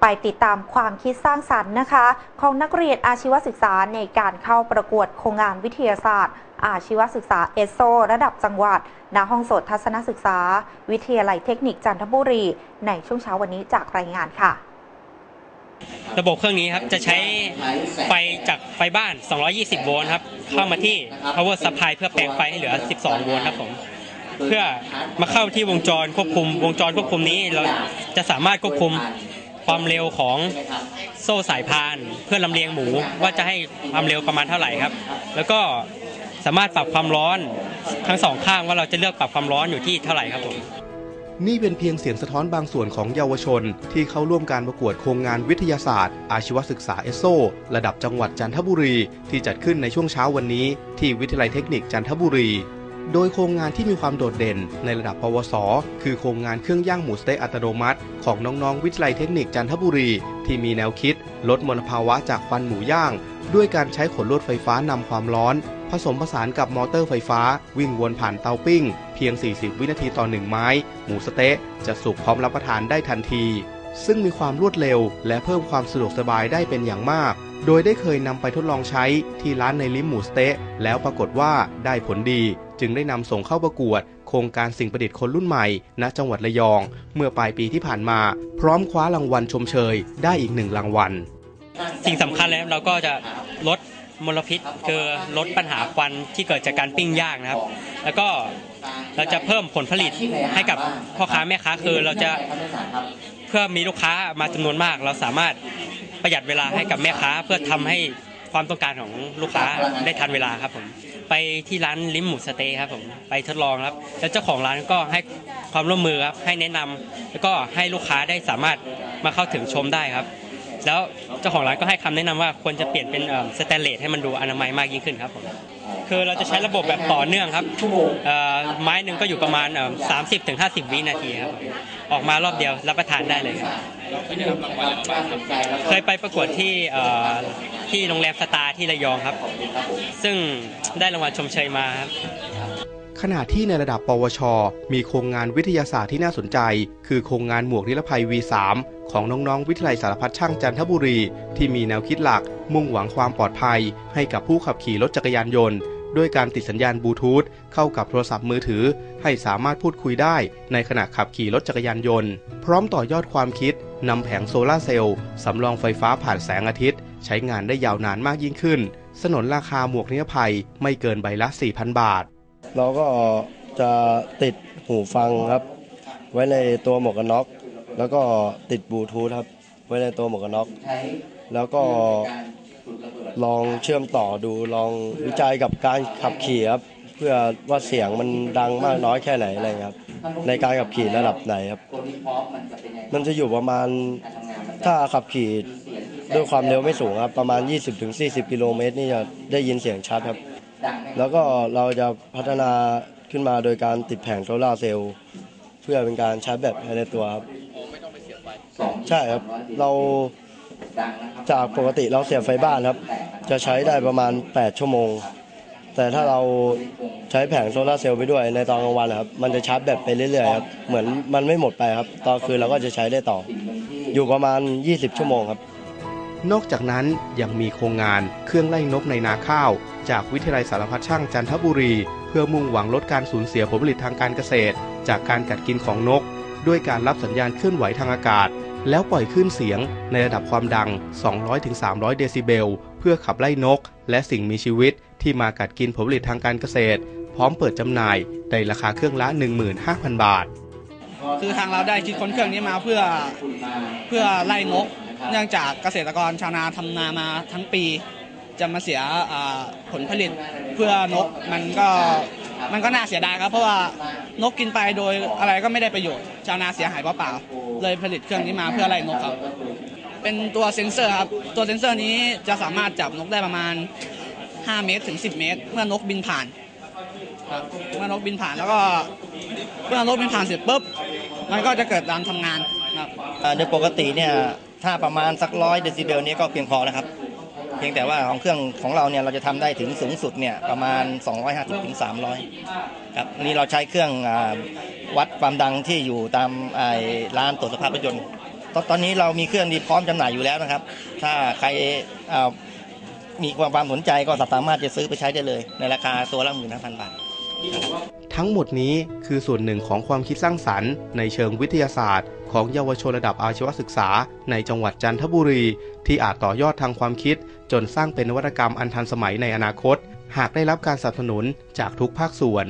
ไปติดตามความคิดสร้างสรรค์นะคะ ของนักเรียนอาชีวศึกษาในการเข้าประกวดโครงงานวิทยาศาสตร์ อาชีวศึกษาเอสโซ ระดับจังหวัดณห้องสดทัศนศึกษา วิทยาลัยเทคนิคจันทบุรี ในช่วงเช้าวันนี้จากรายงานค่ะ ระบบเครื่องนี้ครับจะใช้ไฟจากไฟบ้าน 220 โวลต์ครับเข้ามาที่ power supply เพื่อแปลงไฟให้เหลือ 12 โวลต์ครับผมเพื่อมาเข้าที่วงจรควบคุม วงจรควบคุมนี้เราจะสามารถควบคุม ความเร็วของโซ่สายพานเพื่อลำเลียงหมูว่าจะให้ความเร็วประมาณเท่าไหร่ครับ แล้วก็สามารถปรับความร้อนทั้งสองข้างว่าเราจะเลือกปรับความร้อนอยู่ที่เท่าไหร่ครับผมนี่เป็นเพียงเสียงสะท้อนบางส่วนของเยาวชน ที่เข้าร่วมการประกวดโครงงานวิทยาศาสตร์ อาชีวศึกษาเอสโซระดับจังหวัดจันทบุรี ที่จัดขึ้นในช่วงเช้าวันนี้ ที่วิทยาลัยเทคนิคจันทบุรี โดยโครงงานที่มีความโดดเด่นในระดับ ปวส คือโครงงานเครื่องย่างหมูสเต๊กอัตโนมัติ ของน้องๆ วิทยาลัยเทคนิคจันทบุรี ที่มีแนวคิด ลดมลภาวะจากควันหมูย่าง ด้วยการใช้ขนลวดไฟฟ้านำความร้อน ผสมผสานกับมอเตอร์ไฟฟ้า วิ่งวนผ่านเตาปิ้ง เพียง 40 วินาทีต่อหนึ่งไม้ หมูสเต๊ะจะสุกพร้อมรับประทานได้ทันที ซึ่งมีความรวดเร็ว และเพิ่มความสะดวกสบายได้เป็นอย่างมาก โดยได้เคยนำไปทดลองใช้ที่ร้านในลิมหมูสเต๊ะแล้วปรากฏว่าได้ผลดี จึงได้นำส่งเข้าประกวด โครงการสิ่งประดิษฐ์คนรุ่นใหม่ ณ จังหวัดระยอง เมื่อปลายปีที่ผ่านมา พร้อมคว้ารางวัลชมเชย ได้อีกหนึ่งรางวัล สิ่งสำคัญเลยครับเราก็จะลดมลพิษคือลดปัญหาควันที่เกิดจากการปิ้งย่างนะครับ แล้วก็เราจะเพิ่มผลผลิตให้กับพ่อค้าแม่ค้าคือเราจะเพื่อมีลูกค้ามาจำนวนมาก เราสามารถประหยัดเวลาให้กับแม่ค้าเพื่อทำให้ความต้องการของลูกค้าได้ทันเวลาครับผม ไปที่ร้านลิ้มหมูสเต๊ครับผมไปทดลองครับ แล้วเจ้าของร้านก็ให้ความร่วมมือครับให้แนะนำแล้วก็ให้ลูกค้าได้สามารถมาเข้าถึงชมได้ครับ แล้วเจ้าของร้านก็ให้คำแนะนำว่าควรจะเปลี่ยนเป็นสแตนเลสให้มันดูอนามัยมากยิ่งขึ้นครับผมคือเราจะใช้ระบบแบบต่อเนื่องครับเอ่อไม้หนึ่งก็อยู่ประมาณสามสิบถึงห้าสิบวินาทีครับ ออกมารอบเดียวรับประทานได้เลยครับเคยไปประกวดที่เอ่อที่โรงแรมสตาร์ที่ระยองครับ ซึ่งได้รางวัลชมเชยมาครับขณะที่ในระดับ ปวช มีโครงงานวิทยาศาสตร์ที่น่าสนใจ คือโครงงานหมวกนิรภัย V3 ของน้องๆ วิทยาลัยสารพัดช่างจันทบุรี ที่มีแนวคิดหลัก มุ่งหวังความปลอดภัย ให้กับผู้ขับขี่รถจักรยานยนต์ ด้วยการติดสัญญาณบลูทูธเข้ากับโทรศัพท์มือถือ ให้สามารถพูดคุยได้ในขณะขับขี่รถจักรยานยนต์ พร้อมต่อยอดความคิดนำแผงโซลาร์เซลล์สำรองไฟฟ้าผ่านแสงอาทิตย์ ใช้งานได้ยาวนานมากยิ่งขึ้น สนนราคาหมวกนิรภัยไม่เกินใบละ 4,000 บาท เราก็จะติดหูฟังครับ ไว้ในตัวหมวกกันน็อก แล้วก็ติดบลูทูธครับ ไว้ในตัวหมวกกันน็อก แล้วก็ ลองเชื่อมต่อดูลองวิจัยกับการขับขี่ครับ เพื่อว่าเสียงมันดังมากน้อยแค่ไหนอะไรครับ ในการขับขี่ระดับไหนครับ มันจะอยู่ประมาณถ้าขับขี่ด้วยความเร็วไม่สูงครับ ประมาณ 20-40 กิโลเมตรนี่จะได้ยินเสียงชัดครับ แล้วก็เราจะพัฒนาขึ้นมาโดยการติดแผงโซลาร์เซลล์เพื่อเป็นการชาร์จแบตภายในตัวครับใช่ครับเราจากปกติเราเสียบไฟบ้านครับ จะใช้ได้ประมาณ 8 ชั่วโมง แต่ถ้าเราใช้แผงโซลาร์เซลล์ไปด้วยในตอนกลางวันนะครับ มันจะชาร์จแบตไปเรื่อยๆครับ เหมือนมันไม่หมดไปครับ ตอนคืนเราก็จะใช้ได้ต่อ อยู่ประมาณ 20 ชั่วโมงครับ นอกจากนั้นยังมีโครงงานเครื่องไล่นกในนาข้าว จากวิทยาลัยสารพัดช่างจันทบุรี เพื่อมุ่งหวังลดการสูญเสียผลผลิตทางการเกษตร จากการกัดกินของนก ด้วยการรับสัญญาณเคลื่อนไหวทางอากาศ แล้วปล่อยคลื่นเสียงในระดับความดัง 200-300 เดซิเบล เพื่อขับไล่นก และสิ่งมีชีวิตที่มากัดกินผลผลิตทางการเกษตร พร้อมเปิดจำหน่ายในราคาเครื่องละ 15,000 บาท คือทางเราได้คิดค้นเครื่องนี้มาเพื่อเพื่อไล่นก เนื่องจากเกษตรกรชาวนาทำนามาทั้งปี จะมาเสียผลผลิตเพื่อนกมันก็มันก็น่าเสียดายครับเพราะว่านกกินไปโดยอะไรก็ไม่ได้ประโยชน์ ชาวนาเสียหายเปล่าๆเลยผลิตเครื่องนี้มาเพื่อไล่นกครับ เป็นตัวเซ็นเซอร์ครับตัวเซ็นเซอร์นี้จะสามารถจับนกได้ประมาณ 5 เมตรถึง 10 เมตร เมื่อนกบินผ่านครับเมื่อนกบินผ่านแล้วก็เมื่อนกบินผ่านเสร็จปุ๊บมันก็จะเกิดการทำงานครับอ่าโดยปกติเนี่ยถ้าประมาณสักร้อยเดซิเบลนี้ก็เพียงพอแล้วครับ เพียงแต่ว่าของเครื่องของเราเนี่ยเราจะทำได้ถึงสูงสุดเนี่ยประมาณ 250ถึง300ครับอันนี้เราใช้เครื่องอาวัดความดังที่อยู่ตามไอ้ร้านตรวจสภาพรถยนต์ ตอนตอนนี้เรามีเครื่องดีพร้อมจำหน่ายอยู่แล้วนะครับ ถ้าใครมีความความสนใจก็สามารถจะซื้อไปใช้ได้เลย ในราคาตัวละหมื่นห้าพันบาท ทั้งหมดนี้คือส่วนหนึ่งของความคิดสร้างสรรค์ในเชิงวิทยาศาสตร์ ของเยาวชนระดับอาชีวศึกษา ในจังหวัดจันทบุรี ที่อาจต่อยอดทางความคิด จนสร้างเป็นนวัตกรรมอันทันสมัยในอนาคต หากได้รับการสนับสนุนจากทุกภาคส่วน